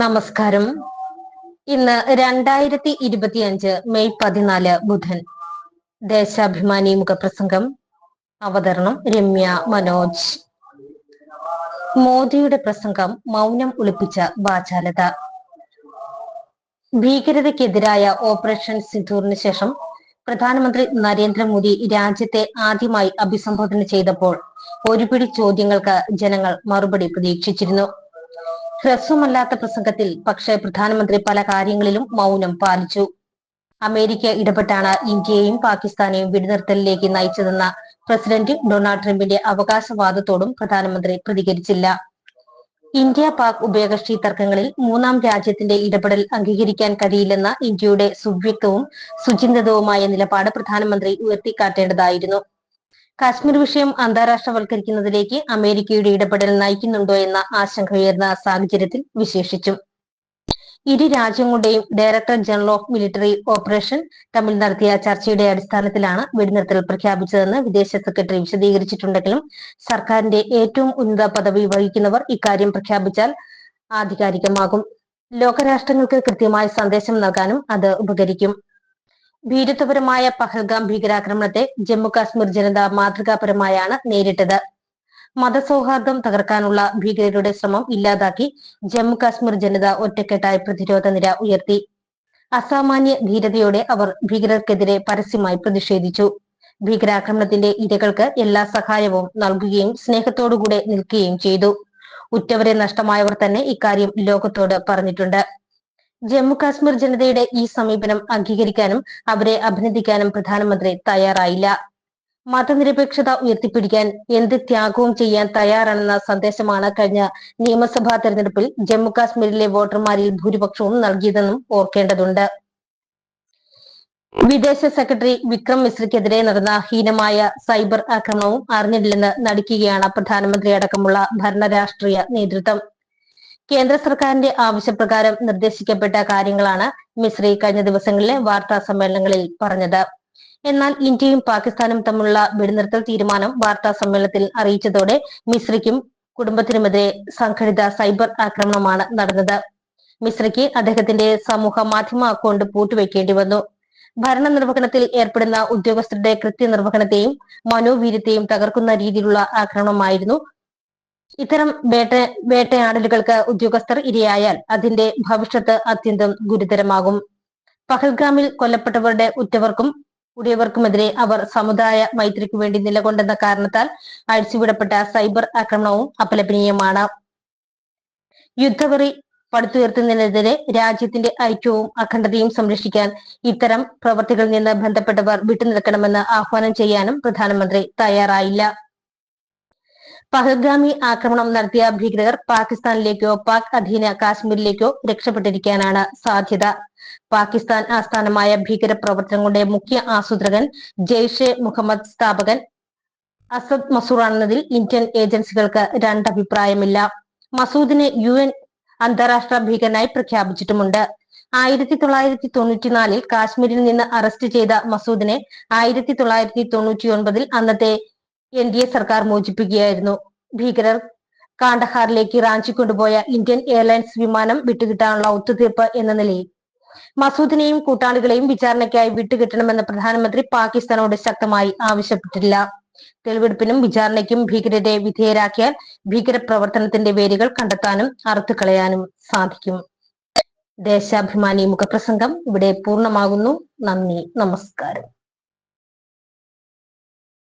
നമസ്കാരം. ഇന്ന് രണ്ടായിരത്തി ഇരുപത്തിയഞ്ച് മെയ് പതിനാല് ബുധൻ. ദേശാഭിമാനി മുഖപ്രസംഗം. അവതരണം രമ്യ മനോജ്. മോദിയുടെ പ്രസംഗം മൗനം ഒളിപ്പിച്ച വാചാലത ഭീകരതയ്ക്കെതിരായ ഓപ്പറേഷൻ സിന്ധൂറിന് ശേഷം പ്രധാനമന്ത്രി നരേന്ദ്രമോദി രാജ്യത്തെ ആദ്യമായി അഭിസംബോധന ചെയ്തപ്പോൾ ഒരുപിടി ചോദ്യങ്ങൾക്ക് ജനങ്ങൾ മറുപടി പ്രതീക്ഷിച്ചിരുന്നു. ഹ്രസ്വമല്ലാത്ത പ്രസംഗത്തിൽ പക്ഷേ പ്രധാനമന്ത്രി പല കാര്യങ്ങളിലും മൗനം പാലിച്ചു. അമേരിക്ക ഇടപെട്ടാണ് ഇന്ത്യയെയും പാകിസ്ഥാനെയും വെടിനിർത്തലിലേക്ക് നയിച്ചതെന്ന പ്രസിഡന്റ് ഡൊണാൾഡ് ട്രംപിന്റെ അവകാശവാദത്തോടും പ്രധാനമന്ത്രി പ്രതികരിച്ചില്ല. ഇന്ത്യ പാക് ഉഭയകക്ഷി തർക്കങ്ങളിൽ മൂന്നാം രാജ്യത്തിന്റെ ഇടപെടൽ അംഗീകരിക്കാൻ കഴിയില്ലെന്ന ഇന്ത്യയുടെ സുവ്യക്തവും സുചിന്തിതവുമായ നിലപാട് പ്രധാനമന്ത്രി ഉയർത്തിക്കാട്ടേണ്ടതായിരുന്നു. കാശ്മീർ വിഷയം അന്താരാഷ്ട്രവൽക്കരിക്കുന്നതിലേക്ക് അമേരിക്കയുടെ ഇടപെടൽ നയിക്കുന്നുണ്ടോ എന്ന ആശങ്ക ഉയർന്ന സാഹചര്യത്തിൽ വിശേഷിച്ചു. ഇരു രാജ്യങ്ങളുടെയും director general of military operation തമ്മിൽ നടത്തിയ ചർച്ചയുടെ അടിസ്ഥാനത്തിലാണ് വെടിനിർത്തൽ പ്രഖ്യാപിച്ചതെന്ന് വിദേശ സെക്രട്ടറി വിശദീകരിച്ചിട്ടുണ്ടെങ്കിലും സർക്കാരിന്റെ ഏറ്റവും ഉന്നത പദവി വഹിക്കുന്നവർ ഇക്കാര്യം പ്രഖ്യാപിച്ചാൽ ആധികാരികമാകും. ലോകരാഷ്ട്രങ്ങൾക്ക് കൃത്യമായ സന്ദേശം നൽകാനും അത് ഉപകരിക്കും. ഭീരുത്വപരമായ പഹൽഗാം ഭീകരാക്രമണത്തെ ജമ്മു കാശ്മീർ ജനത മാതൃകാപരമായാണ് നേരിട്ടത്. മതസൗഹാർദ്ദം തകർക്കാനുള്ള ഭീകരരുടെ ശ്രമം ഇല്ലാതാക്കി ജമ്മു കാശ്മീർ ജനത ഒറ്റക്കെട്ടായി പ്രതിരോധ നിര ഉയർത്തി. അസാമാന്യ ധീരതയോടെ അവർ ഭീകരർക്കെതിരെ പരസ്യമായി പ്രതിഷേധിച്ചു. ഭീകരാക്രമണത്തിന്റെ ഇരകൾക്ക് എല്ലാ സഹായവും നൽകുകയും സ്നേഹത്തോടുകൂടെ നിൽക്കുകയും ചെയ്തു. ഉറ്റവരെ നഷ്ടമായവർ തന്നെ ഇക്കാര്യം ലോകത്തോട് പറഞ്ഞിട്ടുണ്ട്. ജമ്മു കാശ്മീർ ജനതയുടെ ഈ സമീപനം അംഗീകരിക്കാനും അവരെ അഭിനന്ദിക്കാനും പ്രധാനമന്ത്രി തയ്യാറായില്ല. മതനിരപേക്ഷത ഉയർത്തിപ്പിടിക്കാൻ എന്ത് ത്യാഗവും ചെയ്യാൻ തയ്യാറാണെന്ന സന്ദേശമാണ് കഴിഞ്ഞ നിയമസഭാ തെരഞ്ഞെടുപ്പിൽ ജമ്മു കാശ്മീരിലെ വോട്ടർമാരിൽ ഭൂരിപക്ഷവും നൽകിയതെന്നും ഓർക്കേണ്ടതുണ്ട്. വിദേശ സെക്രട്ടറി വിക്രം മിശ്രയ്ക്കെതിരെ നടന്ന ഹീനമായ സൈബർ ആക്രമണവും അറിഞ്ഞിട്ടില്ലെന്ന് നടിക്കുകയാണ് പ്രധാനമന്ത്രി അടക്കമുള്ള ഭരണരാഷ്ട്രീയ നേതൃത്വം. കേന്ദ്ര സർക്കാരിന്റെ ആവശ്യപ്രകാരം നിർദ്ദേശിക്കപ്പെട്ട കാര്യങ്ങളാണ് മിശ്രി കഴിഞ്ഞ ദിവസങ്ങളിലെ വാർത്താ സമ്മേളനങ്ങളിൽ പറഞ്ഞത്. എന്നാൽ ഇന്ത്യയും പാകിസ്ഥാനും തമ്മിലുള്ള വെടിനിർത്തൽ തീരുമാനം വാർത്താ സമ്മേളനത്തിൽ അറിയിച്ചതോടെ മിശ്രിക്കും കുടുംബത്തിനുമെതിരെ സംഘടിത സൈബർ ആക്രമണമാണ് നടന്നത്. മിശ്രയ്ക്ക് അദ്ദേഹത്തിന്റെ സമൂഹ മാധ്യമ അക്കൗണ്ട് പൂട്ടുവെക്കേണ്ടി വന്നു. ഭരണ നിർവഹണത്തിൽ ഏർപ്പെടുന്ന ഉദ്യോഗസ്ഥരുടെ കൃത്യനിർവഹണത്തെയും മനോവീര്യത്തെയും തകർക്കുന്ന രീതിയിലുള്ള ആക്രമണമായിരുന്നു ഇത്തരം വേട്ട വേട്ടയാടലുകൾക്ക് ഉദ്യോഗസ്ഥർ ഇരയായാൽ അതിന്റെ ഭവിഷ്യത്ത് അത്യന്തം ഗുരുതരമാകും. പഹൽഗാമിൽ കൊല്ലപ്പെട്ടവരുടെ ഉറ്റവർക്കും ഉടിയവർക്കുമെതിരെ അവർ സമുദായ മൈത്രിക്ക് വേണ്ടി നിലകൊണ്ടെന്ന കാരണത്താൽ അഴിച്ചുവിടപ്പെട്ട സൈബർ ആക്രമണവും അപലപനീയമാണ്. യുദ്ധവെറി പടുത്തുയർത്തുന്നതിനെതിരെ രാജ്യത്തിന്റെ ഐക്യവും അഖണ്ഡതയും സംരക്ഷിക്കാൻ ഇത്തരം പ്രവർത്തികളിൽ നിന്ന് ബന്ധപ്പെട്ടവർ വിട്ടുനിൽക്കണമെന്ന് ആഹ്വാനം ചെയ്യാനും പ്രധാനമന്ത്രി തയ്യാറായില്ല. പഹൽഗാമി ആക്രമണം നടത്തിയ ഭീകരർ പാകിസ്ഥാനിലേക്കോ പാക് അധീന കാശ്മീരിലേക്കോ രക്ഷപ്പെട്ടിരിക്കാനാണ് സാധ്യത. പാകിസ്ഥാൻ ആസ്ഥാനമായ ഭീകര പ്രവർത്തനങ്ങളുടെ മുഖ്യ ആസൂത്രകൻ ജെയ്ഷെ മുഹമ്മദ് സ്ഥാപകൻ അസദ് മസൂറാണെന്നതിൽ ഇന്ത്യൻ ഏജൻസികൾക്ക് രണ്ടഭിപ്രായമില്ല. മസൂദിനെ യു എൻ അന്താരാഷ്ട്ര ഭീകരനായി പ്രഖ്യാപിച്ചിട്ടുമുണ്ട്. ആയിരത്തി തൊള്ളായിരത്തി തൊണ്ണൂറ്റിനാലിൽ കാശ്മീരിൽ നിന്ന് അറസ്റ്റ് ചെയ്ത മസൂദിനെ ആയിരത്തി തൊള്ളായിരത്തി തൊണ്ണൂറ്റി ഒൻപതിൽ അന്നത്തെ എൻ ഡി എ സർക്കാർ മോചിപ്പിക്കുകയായിരുന്നു. ഭീകരർ കാണ്ടഹാറിലേക്ക് റാഞ്ചി കൊണ്ടുപോയ ഇന്ത്യൻ എയർലൈൻസ് വിമാനം വിട്ടുകിട്ടാനുള്ള ഒത്തുതീർപ്പ് എന്ന നിലയിൽ മസൂദിനെയും കൂട്ടാളികളെയും വിചാരണയ്ക്കായി വിട്ടുകിട്ടണമെന്ന് പ്രധാനമന്ത്രി പാകിസ്ഥാനോട് ശക്തമായി ആവശ്യപ്പെട്ടില്ല തെളിവെടുപ്പിനും വിചാരണയ്ക്കും ഭീകരരെ വിധേയരാക്കിയാൽ ഭീകര പ്രവർത്തനത്തിന്റെ വേരുകൾ കണ്ടെത്താനും അറുത്തുകളയാനും സാധിക്കും. ദേശാഭിമാനി മുഖപ്രസംഗം ഇവിടെ പൂർണമാകുന്നു. നന്ദി. നമസ്കാരം.